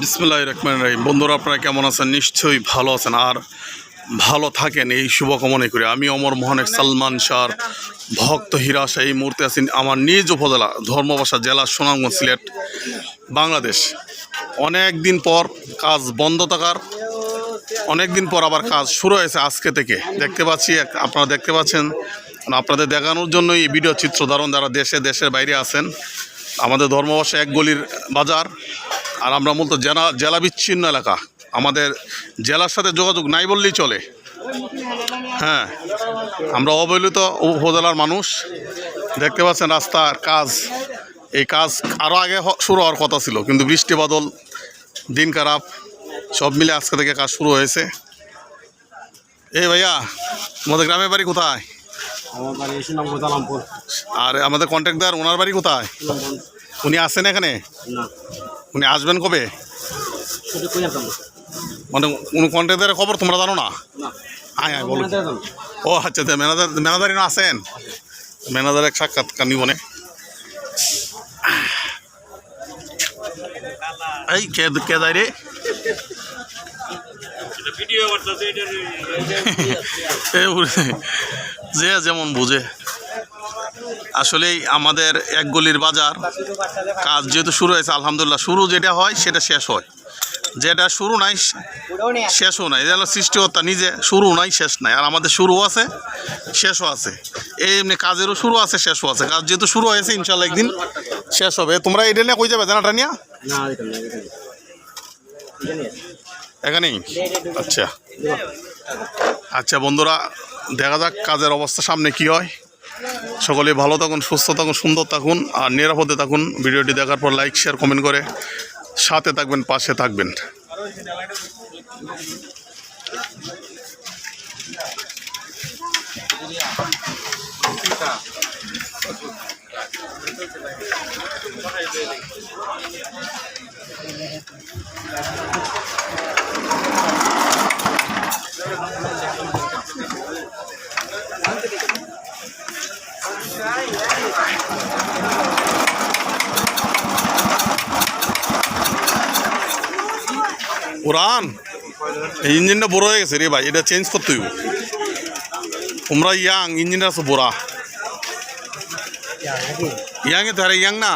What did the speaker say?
বিসমুল্লাহ রহমান রাহিম। বন্ধুরা, আপনারা কেমন আছেন? নিশ্চয়ই ভালো আছেন আর ভালো থাকেন, এই শুভকামনা করে। আমি অমর মোহনের সালমান শাহর ভক্ত হিরাস এই মুহূর্তে আছেন আমার নিজ উপজেলা, ধর্মবাসা জেলা, সুনামগঞ্জ, সিলেট, বাংলাদেশ। অনেক দিন পর কাজ বন্ধ থাকার অনেক দিন পর আবার কাজ শুরু হয়েছে আজকে থেকে। দেখতে পাচ্ছি আপনারা দেখতে পাচ্ছেন, আপনাদের দেখানোর জন্যই এই ভিডিও চিত্র ধারণ, যারা দেশে, দেশের বাইরে আছেন, আমাদের ধর্মবাসা এক গলির বাজার আর আমরা মূলত জেলা জেলা বিচ্ছিন্ন এলাকা। আমাদের জেলার সাথে যোগাযোগ নাই বললেই চলে। হ্যাঁ আমরা অবহেলিত উপজেলার মানুষ। দেখতে পাচ্ছেন রাস্তার কাজ। এই কাজ আরও আগে শুরু হওয়ার কথা ছিল কিন্তু বৃষ্টি বাদল দিন খারাপ সব মিলে আজকে থেকে কাজ শুরু হয়েছে। এই ভাইয়া আমাদের গ্রামের বাড়ি কোথায়? আর আমাদের কন্ট্রাক্টর ওনার বাড়ি কোথায়? উনি আসেন এখানে? উনি আসবেন কবে? মানে কোনো কন্ট্রাক্টরের খবর তোমরা জানো না? আয় বলো। ও আচ্ছা আচ্ছা ম্যানেজার ম্যানেজারই না আছেন ম্যানেজার এক সাক্ষাৎকার নিব নে। এই কে কে যায় রে? যে যেমন বুঝে। আসলেই আমাদের এক গলির বাজার। কাজ যেহেতু শুরু হয়েছে আলহামদুলিল্লাহ শুরু যেটা হয় সেটা শেষ হয়। যেটা শুরু নাই শেষও নাই। যেন সৃষ্টিকর্তা নিজে শুরু নাই শেষ নাই। আর আমাদের শুরু আছে শেষও আছে। এই এমনি কাজেরও শুরু আছে শেষও আছে। কাজ যেহেতু শুরু হয়েছে ইনশাল্লাহ একদিন শেষ হবে। তোমরা এটা নিয়ে কই যাবে জানাটা নিয়ে এখানেই? আচ্ছা। আচ্ছা বন্ধুরা দেখা যাক কাজের অবস্থা সামনে কি হয়। সকলে ভালো থাকুন, সুস্থ থাকুন, সুন্দর থাকুন আর নিরাপদে থাকুন। ভিডিওটি দেখার পর লাইক শেয়ার কমেন্ট করে সাথে থাকবেন, পাশে থাকবেন। উড়ান। এই ইঞ্জিনটা বড় হয়ে গেছে রে ভাই এটা চেঞ্জ করতে হইব। তোমরা ইয়াং ইঞ্জিনটা আছে বড়া। ইয়াং এ তো আরে ইয়াং না